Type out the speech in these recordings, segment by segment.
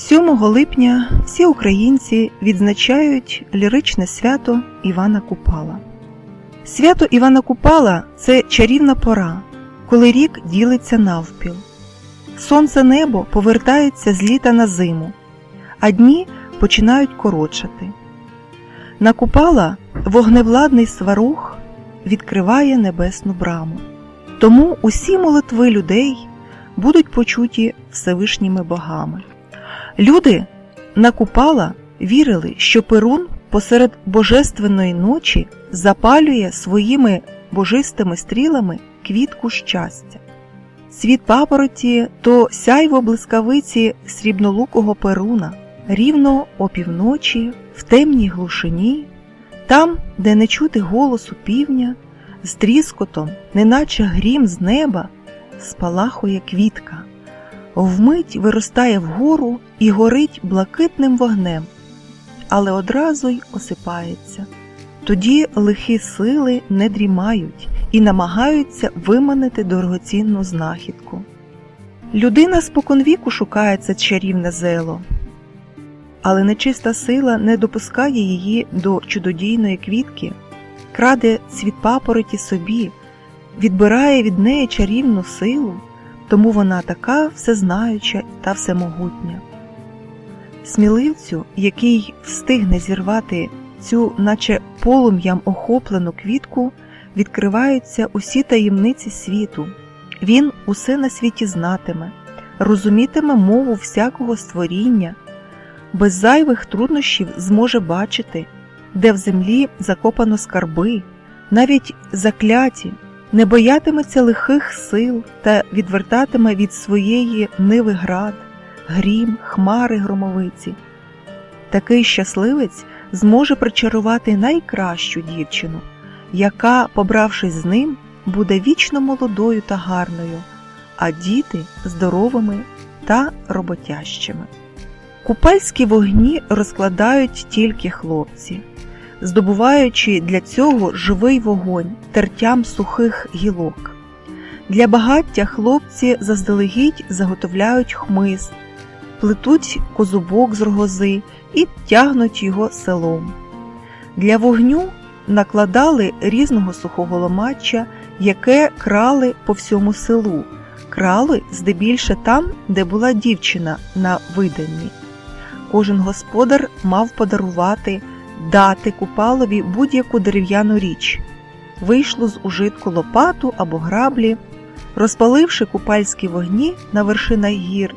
7 липня всі українці відзначають ліричне свято Івана Купала. Свято Івана Купала це чарівна пора, коли рік ділиться навпіл. Сонце небо повертається з літа на зиму, а дні починають коротшати. На Купала вогневладний сварух відкриває небесну браму. Тому усі молитви людей будуть почуті Всевишніми богами. Люди на Купала вірили, що Перун посеред божественної ночі запалює своїми божистими стрілами квітку щастя. Світ папороті то сяйво блискавиці срібнолукого Перуна, рівно опівночі, в темній глушині, там, де не чути голосу півня, з тріскотом, неначе грім з неба, спалахує квітка вмить виростає вгору і горить блакитним вогнем, але одразу й осипається. Тоді лихі сили не дрімають і намагаються виманити дорогоцінну знахідку. Людина споконвіку шукає це чарівне зело, але нечиста сила не допускає її до чудодійної квітки, краде цвіт папороті собі, відбирає від неї чарівну силу тому вона така всезнаюча та всемогутня. Сміливцю, який встигне зірвати цю, наче полум'ям охоплену квітку, відкриваються усі таємниці світу. Він усе на світі знатиме, розумітиме мову всякого створіння, без зайвих труднощів зможе бачити, де в землі закопано скарби, навіть закляті не боятиметься лихих сил та відвертатиме від своєї ниви град, грім, хмари громовиці. Такий щасливець зможе причарувати найкращу дівчину, яка, побравшись з ним, буде вічно молодою та гарною, а діти здоровими та роботящими. Купальські вогні розкладають тільки хлопці здобуваючи для цього живий вогонь тертям сухих гілок. Для багаття хлопці заздалегідь заготовляють хмиз, плетуть козубок з рогози і тягнуть його селом. Для вогню накладали різного сухого ломача, яке крали по всьому селу, крали здебільше там, де була дівчина на виданні. Кожен господар мав подарувати дати Купалові будь-яку дерев'яну річ, вийшло з ужитку лопату або граблі, розпаливши купальські вогні на вершинах гір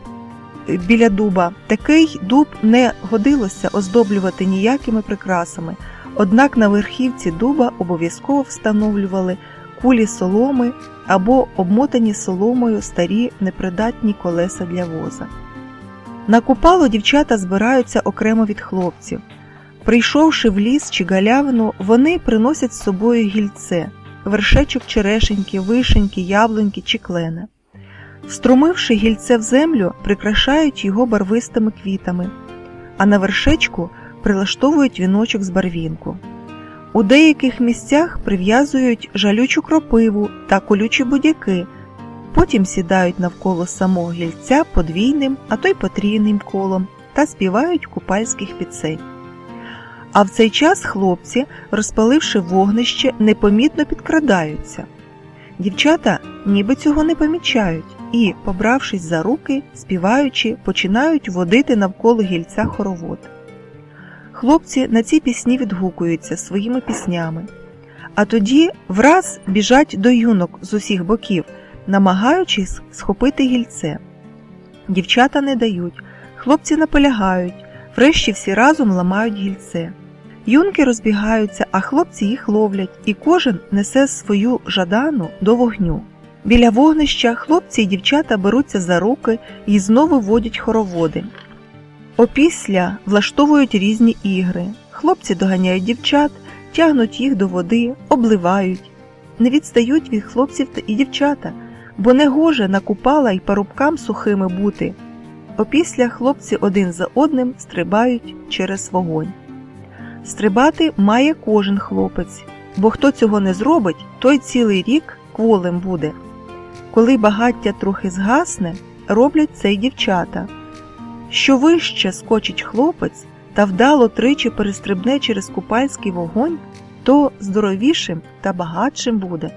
біля дуба, такий дуб не годилося оздоблювати ніякими прикрасами, однак на верхівці дуба обов'язково встановлювали кулі соломи або обмотані соломою старі непридатні колеса для воза. На купало дівчата збираються окремо від хлопців. Прийшовши в ліс чи галявину, вони приносять з собою гільце, вершечок черешеньки, вишеньки, яблуньки чи клене. Вструмивши гільце в землю, прикрашають його барвистими квітами, а на вершечку прилаштовують віночок з барвінку. У деяких місцях прив'язують жалючу кропиву та колючі будяки, потім сідають навколо самого гільця подвійним, а то й потрійним колом та співають купальських піцень. А в цей час хлопці, розпаливши вогнище, непомітно підкрадаються. Дівчата ніби цього не помічають і, побравшись за руки, співаючи, починають водити навколо гільця хоровод. Хлопці на ці пісні відгукуються своїми піснями, а тоді враз біжать до юнок з усіх боків, намагаючись схопити гільце. Дівчата не дають, хлопці наполягають, врешті всі разом ламають гільце. Юнки розбігаються, а хлопці їх ловлять, і кожен несе свою жадану до вогню. Біля вогнища хлопці і дівчата беруться за руки і знову водять хороводи. Опісля влаштовують різні ігри. Хлопці доганяють дівчат, тягнуть їх до води, обливають. Не відстають від хлопців і дівчата, бо не гоже накупала й парубкам сухими бути. Опісля хлопці один за одним стрибають через вогонь. Стрибати має кожен хлопець, бо хто цього не зробить, той цілий рік кволим буде. Коли багаття трохи згасне, роблять це й дівчата. Що вище скочить хлопець та вдало тричі перестрибне через купальський вогонь, то здоровішим та багатшим буде.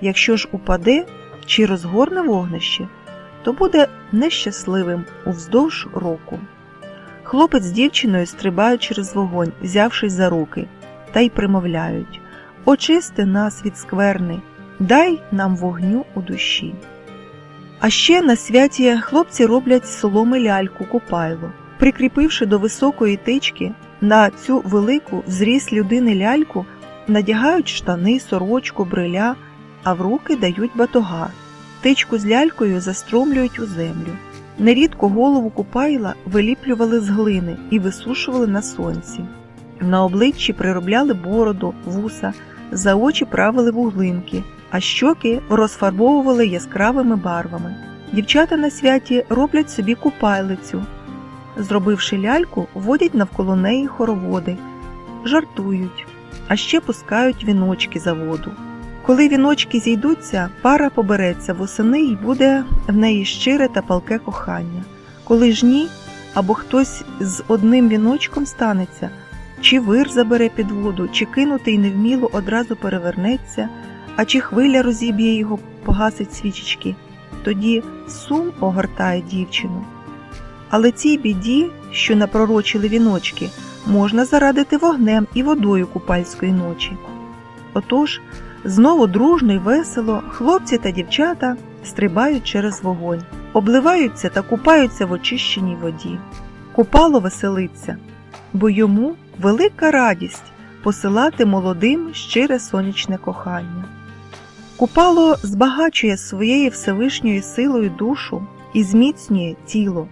Якщо ж упаде чи розгорне вогнище, то буде нещасливим уздовж року. Хлопець з дівчиною стрибають через вогонь, взявшись за руки, та й примовляють Очисти нас від скверни, дай нам вогню у душі. А ще на святі хлопці роблять соломи ляльку купайло, прикріпивши до високої тички на цю велику в зріст людини ляльку, надягають штани, сорочку, бриля, а в руки дають батога. Тичку з лялькою застромлюють у землю. Нерідко голову купайла виліплювали з глини і висушували на сонці. На обличчі приробляли бороду, вуса, за очі правили вуглинки, а щоки розфарбовували яскравими барвами. Дівчата на святі роблять собі купайлицю. Зробивши ляльку, водять навколо неї хороводи, жартують, а ще пускають віночки за воду. Коли віночки зійдуться, пара побереться восени і буде в неї щире та палке кохання. Коли ж ні, або хтось з одним віночком станеться, чи вир забере під воду, чи кинутий невміло одразу перевернеться, а чи хвиля розіб'є його, погасить свічечки, тоді сум огортає дівчину. Але цій біді, що напророчили віночки, можна зарадити вогнем і водою купальської ночі. Отож, Знову дружно й весело хлопці та дівчата стрибають через вогонь, обливаються та купаються в очищеній воді. Купало веселиться, бо йому велика радість посилати молодим щире сонячне кохання. Купало збагачує своєю Всевишньою силою душу і зміцнює тіло,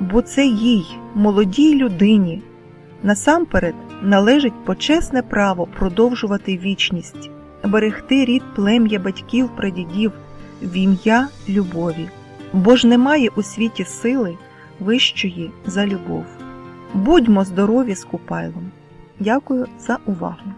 бо це їй, молодій людині, насамперед належить почесне право продовжувати вічність берегти рід плем'я батьків прадідів в ім'я любові, бо ж немає у світі сили вищої за любов. Будьмо здорові з Купайлом. Дякую за увагу!